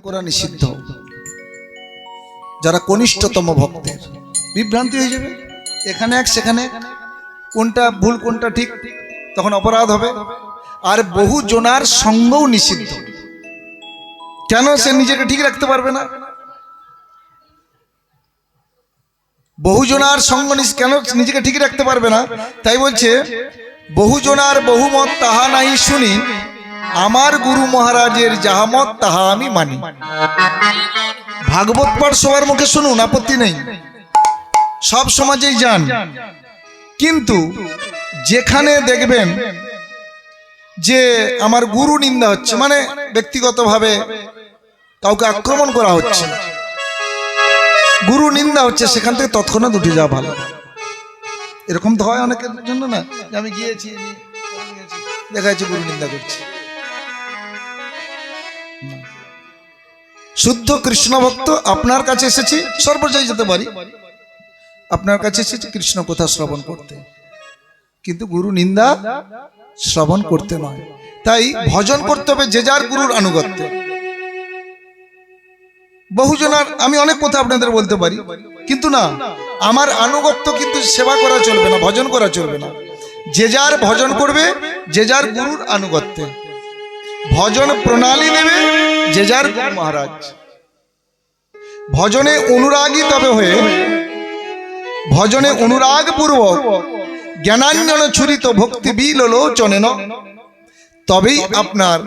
করা নিষিদ্ধ। যারা কনিষ্ঠতম ভক্তের। বিভ্রান্তি হয়ে যাবে। এখানে এক, সেখানে কোনটা ভুল, কোনটা ঠিক, তখন অপরাধ হবে। আর বহু জনার সঙ্গও নিষিদ্ধ। কেন সে নিজেকে ঠিক রাখতে পারবে না? বহুজনার সঙ্গ কেন নিজেকে ঠিক রাখতে পারবে না? তাই বলছে বহুজনার বহুমত তাহা নাই শুনি আমার গুরু মহারাজের যাহামত তাহা আমি মানি। ভাগবত পাঠ সবার মুখে শুনুন আপত্তি নেই। সব সমাজেই যান। কিন্তু যেখানে দেখবেন যে আমার গুরু নিন্দা হচ্ছে মানে ব্যক্তিগতভাবে কাউকে আক্রমণ করা হচ্ছে গুরু নিন্দা হচ্ছে সেখান থেকে তৎক্ষণাৎ উঠে যাওয়া ভালো। এরকম তো হয় অনেকের জন্য না আমি গিয়েছি আমি গিয়েছি, দেখা যাচ্ছে গুরু নিন্দা করছি। শুদ্ধ কৃষ্ণ ভক্ত আপনার কাছে এসেছি, সর্বজয় যেতে পারি। আপনার কাছে এসেছি, কৃষ্ণ কথা শ্রবণ করতে। কিন্তু গুরু নিন্দা শ্রবণ করতে নয়। তাই ভজন করতে হবে যে যার গুরুর আনুগত্য। বহুজনার, আমি অনেক কথা আপনাদের বলতে পারি। কিন্তু না, আমার আনুগত্য কিন্তু সেবা করা চলবে না, ভজন করা চলবে না। যে যার ভজন করবে, যে যার গুরুর আনুগত্যে। ভজন প্রণালী নেবে যার মহারাজ। ভজনে অনুরাগী তবে হয়ে, ভজনে অনুরাগ পূর্বক জ্ঞানাঞ্জন ছুরিত ভক্তি বিল লোচনে তবেই আপনার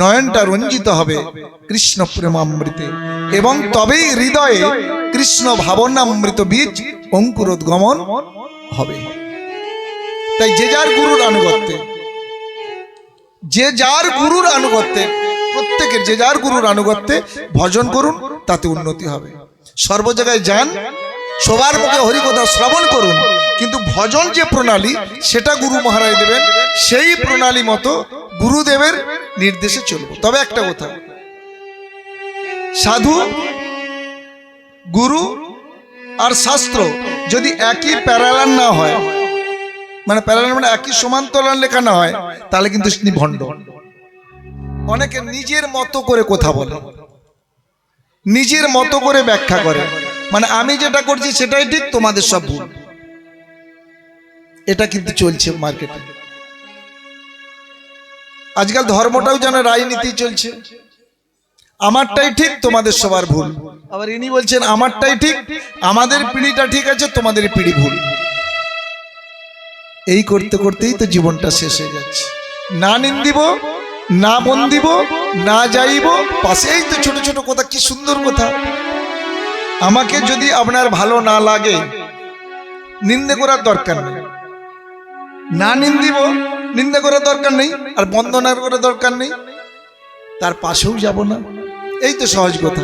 নয়নটা রঞ্জিত হবে কৃষ্ণ প্রেমামৃতে এবং তবেই হৃদয়ে কৃষ্ণ ভাবনামৃত বীজ অঙ্কুরোদ্গমন হবে। তাই যে যার গুরুর আনুগত্যে, যে যার গুরুর আনুগত্যে প্রত্যেকের যে যার গুরুর আনুগত্যে ভজন করুন, তাতে উন্নতি হবে। সর্ব জায়গায় যান, সবার মুখে হরিকথা শ্রবণ করুন, কিন্তু ভজন যে প্রণালী, সেটা গুরু মহারাজ দেবেন, সেই প্রণালী মতো গুরুদেবের নির্দেশে চলব। তবে একটা কথা, সাধু, গুরু আর শাস্ত্র যদি একই প্যারালান না হয় মানে প্যারালাল মানে একই সমান্তরাল লেখা না হয়, তাহলে কিন্তু ভণ্ড। অনেকে নিজের মতো করে কথা বলে। নিজের মতো করে ব্যাখ্যা করে। মানে আমি যেটা করছি সেটাই ঠিক, তোমাদের সব ভুল। এটা কিন্তু চলছে মার্কেটে আজকাল ধর্মটাও যেন রাজনীতি চলছে। আমারটাই ঠিক, তোমাদের সবার ভুল। আবার ইনি বলছেন, আমারটাই ঠিক, আমাদের পিড়িটা ঠিক আছে, তোমাদের পিড়ি ভুল। এই করতে করতেই তো জীবনটা শেষ হয়ে যাচ্ছে। না নিন্দিব না মন দিব, না যাইব, পাশেই তো ছোট ছোট কথা, কি সুন্দর কথা। আমাকে যদি আপনার ভালো না লাগে, নিন্দে করার দরকার নেই। না নিন্দিব, নিন্দে করার দরকার নেই, আর বন্দনার করার দরকার নেই, তার পাশেও যাব না। এই তো সহজ কথা।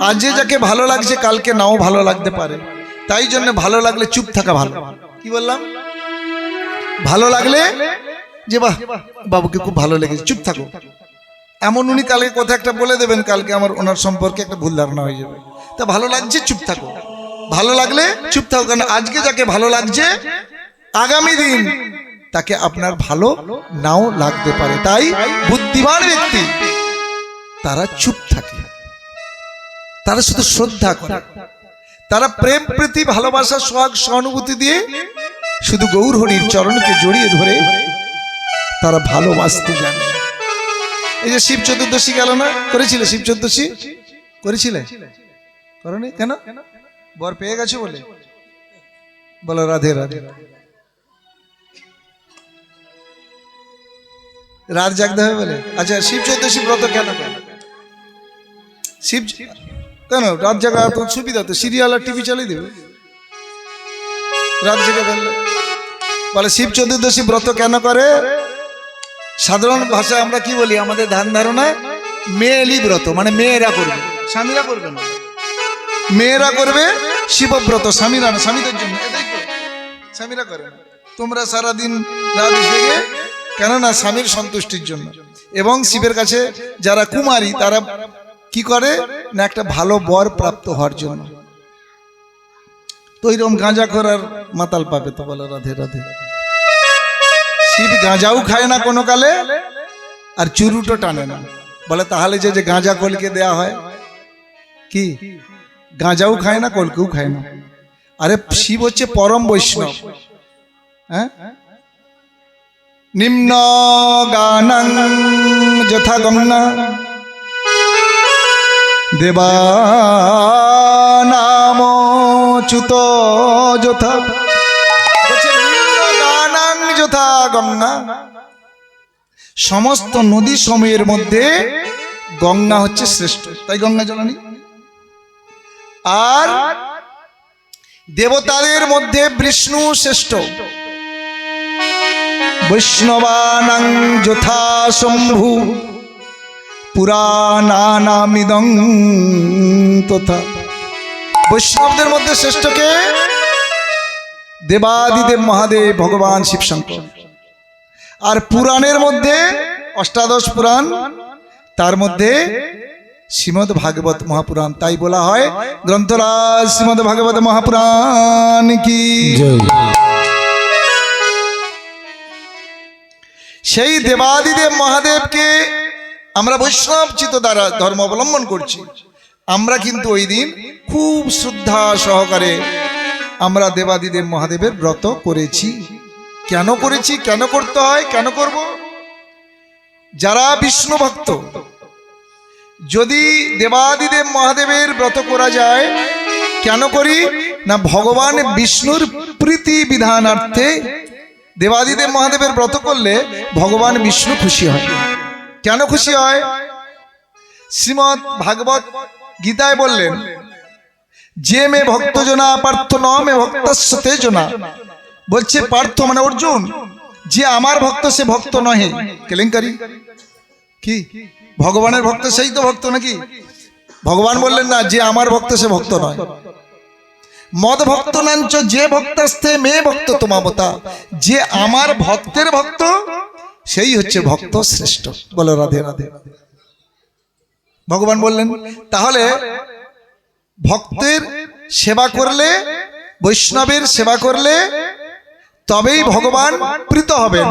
আজ যাকে ভালো লাগছে, কালকে নাও ভালো লাগতে পারে। তাই জন্য ভালো লাগলে চুপ থাকা ভালো। কি বললাম? ভালো লাগলে যে বাহ, বাবুকে খুব ভালো লেগেছে। চুপ থাকো। এমন উনি কালকে কথা একটা বলে দেবেন, কালকে আমার ওনার সম্পর্কে একটা ভুল ধারণা হয়ে যাবে। তা ভালো লাগছে? চুপ থাকো। ভালো লাগলে চুপ থাকো, কারণ আজকে যাকে ভালো লাগছে, আগামী দিন তাকে আপনার ভালো নাও লাগতে পারে। তাই বুদ্ধিমান ব্যক্তি, তারা চুপ থাকে। তারা শুধু শ্রদ্ধা করে। তারা প্রেম প্রীতি, ভালোবাসা, সোহাগ, সহানুভূতি দিয়ে শুধু গৌর হরির চরণকে জড়িয়ে ধরে তারা ভালোবাসতে জানে। এই যে শিব চতুর্দশী গেল না? করেছিলে শিব চতুর্দশী? করেছিলে? করনি? কেন? বর পেয়ে গেছো বলে? বলো রাধে রাধে। রাত জাগতে হবে বলে? আচ্ছা শিব চতুর্দশী ব্রত কেন শিব কেন? রাত জাগা তো সুবিধা তো, সিরিয়াল আর টিভি চালিয়ে দেবে। রাত জেগে ফেললে। বলে, শিব চতুর্দশী ব্রত কেন করে? সাধারণ ভাষায় আমরা কি বলি? আমাদের ধান ধারণা, মেয়েলি ব্রত মানে মেয়েরা করবে। স্বামীরা করবে না। মেয়েরা করবে, শিবব্রত, স্বামীরা না, স্বামীদের জন্য। স্বামীরা করে না। তোমরা সারাদিন রাত জেগে, কেননা স্বামীর সন্তুষ্টির জন্য। এবং শিবের কাছে যারা কুমারী, তারা কি করে? না, একটা ভালো বর প্রাপ্ত হওয়ার জন্য। তো এরকম গাঁজা করার মাতাল পাবে তো বলো, রাধে রাধে। শিব গাঁজাও খায় না কোনো কালে আর চুরুটো টানে না বলে তাহলে যে যে গাঁজা কলকে দেয়া হয় কি গাঁজাও খায় না কলকেও খায় না আরে শিব হচ্ছে পরম বৈষ্ণব হ্যাঁ নিম্ন গানং যথা গঙ্গা দেবানাম চ্যুত যথা যথা গঙ্গা। সমস্ত নদী সময়ের মধ্যে গঙ্গা হচ্ছে শ্রেষ্ঠ। তাই গঙ্গা জননী। আর দেবতাদের মধ্যে বিষ্ণু শ্রেষ্ঠ। বৈষ্ণবানাং যথা শম্ভু। পুরাণানামিদং তথা। বৈষ্ণবদের মধ্যে শ্রেষ্ঠকে দেবাদিদেব মহাদেব ভগবান শিবশঙ্কর। আর পুরাণের মধ্যে অষ্টাদশ পুরাণ তার মধ্যে শ্রীমদ ভাগবত মহাপুরাণ তাই বলা হয় গ্রন্থরাজ শ্রীমদ ভাগবত মহাপুরাণ কি? সেই দেবাদিদেব মহাদেবকে আমরা বৈষ্ণব চিত দ্বারা ধর্ম অবলম্বন করছি। আমরা কিন্তু ওই দিন খুব শ্রদ্ধা সহকারে আমরা দেবাদিদেব মহাদেবের ব্রত করেছি। কেন করেছি? কেন করতে হয়? কেন করব? যারা বিষ্ণু ভক্ত, যদি দেবাদিদেব মহাদেবের ব্রত করা যায়, কেন করি? না, ভগবান বিষ্ণুর প্রীতি বিধানার্থে দেবাদিদেব মহাদেবের ব্রত করলে ভগবান বিষ্ণু খুশি হয়। কেন খুশি হয়? শ্রীমৎ ভাগবত গীতায় বললেন যে মে ভক্তজনা পার্থ ন মে ভক্তস্য তেজনা। বলছে, পার্থ মানে অর্জুন। যে আমার ভক্ত, সে ভক্ত নহে। কেলেঙ্কারি? কি? ভগবানের ভক্ত, সেই তো ভক্ত নাকি? ভগবান বললেন, না, যে আমার ভক্ত, সে ভক্ত নয়। মদ ভক্ত নাঞ্চ, যে ভক্তাস্তে মেয়ে ভক্ত তোমাবতা। যে আমার ভক্তের ভক্ত, সেই হচ্ছে ভক্ত শ্রেষ্ঠ। বলো রাধে রাধে। ভগবান বললেন, তাহলে ভক্তের সেবা করলে, বৈষ্ণবের সেবা করলে, তবেই ভগবান প্রীত হবেন।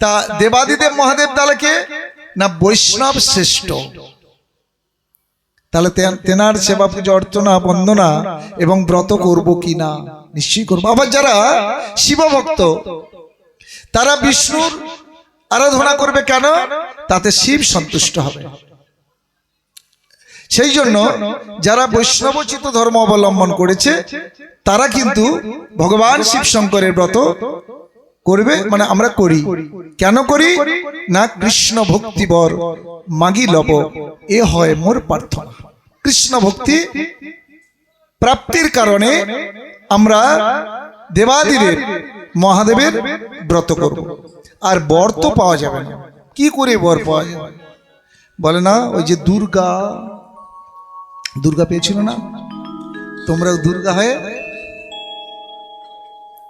তা দেবাদিদেব মহাদেব তাহলে না বৈষ্ণব শ্রেষ্ঠ। তাহলে তেনার সেবা পূজা অর্চনা বন্দনা এবং ব্রত করব কি না? নিশ্চয়ই করব। আবার যারা শিবভক্ত, তারা বিষ্ণুর আরাধনা করবে কেন? তাতে শিব সন্তুষ্ট হবে। সেই জন্য যারা বৈষ্ণবচিত ধর্ম অবলম্বন করেছে তারা কিন্তু ভগবান শিব শঙ্করের ব্রত করবে মানে আমরা করি। কেন করি? না কৃষ্ণ ভক্তিবর। মাগি লব। এ হয় মোর প্রার্থনা। কৃষ্ণ ভক্তি প্রাপ্তির কারণে আমরা দেবাদিদেব মহাদেবের ব্রত করব। আর বর তো পাওয়া যাবে না। কি করে বর পাওয়া যাবে? বলে না ওই যে দুর্গা দুর্গা পেয়েছিল না? তোমরাও দুর্গা হয়ে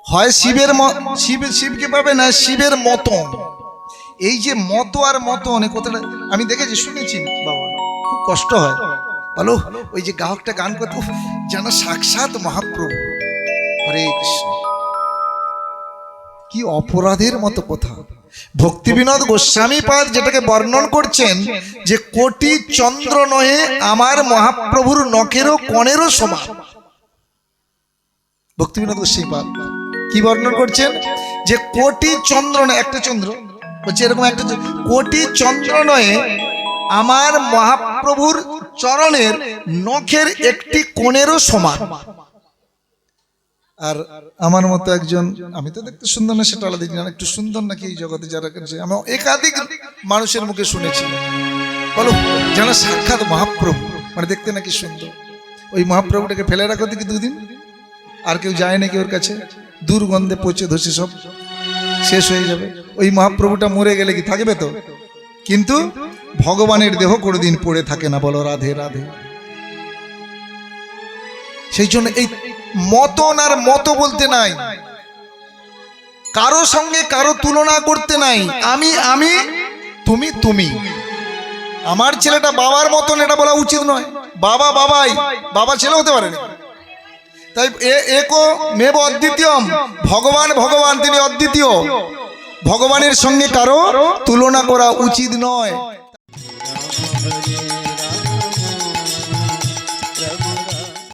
হয় শিবের শিব, শিবকে পাবে না শিবের মতন? এই যে মত আর মতন অনেক কথাটা আমি দেখেছি, শুনেছি বাবা। খুব কষ্ট হয়। বলো, ওই যে গাহকটা গান করতো যেন সাক্ষাৎ মহাপ্রভু। হরে কৃষ্ণ। কি অপরাধের মতো কথা? ভক্তি বিনোদ গোস্বামী পাদ যেটাকে বর্ণন করছেন যে কোটি চন্দ্র নহে আমার মহাপ্রভুর নখেরও কণেরও সমান। ভক্তি বিনোদ গোস্বামী পাদ কি বর্ণন করছেন? যে কোটি চন্দ্র নয় একটা চন্দ্র, বলছে এরকম একটা কোটি চন্দ্র নয় আমার মহাপ্রভুর চরণের নখের একটি কোণেরও সমান। আর আমার মতো একজন, আমি তো দেখতে সুন্দর না, সেটা আলাদা জানি একটু সুন্দর নাকি এই জগতে যারা করছে আমি একাধিক মানুষের মুখে শুনেছি। বলো যেন সাক্ষাৎ মহাপ্রভু মানে দেখতে নাকি সুন্দর। ওই মহাপ্রভুটাকে ফেলে রাখো দেখি দুদিন। আর কেউ যায় নাকি ওর কাছে? দুর্গন্ধে পচে ধসে সব শেষ হয়ে যাবে। ওই মহাপ্রভুটা মরে গেলে কি থাকবে তো? কিন্তু ভগবানের দেহ কোনোদিন পড়ে থাকে না, বলো, রাধে রাধে। সেই জন্য এই মতন আর মত বলতে নাই। কারও সঙ্গে কারও তুলনা করতে নাই। আমি আমি, তুমি তুমি। আমার ছেলেটা বাবার মতন এটা বলা উচিত নয়। বাবা, বাবাই, বাবা ছেলে হতে পারে তাই একো মেব অদ্বিতীয়ম। ভগবান ভগবান, তিনি অদ্বিতীয়। ভগবানের সঙ্গে কারও তুলনা করা উচিত নয়।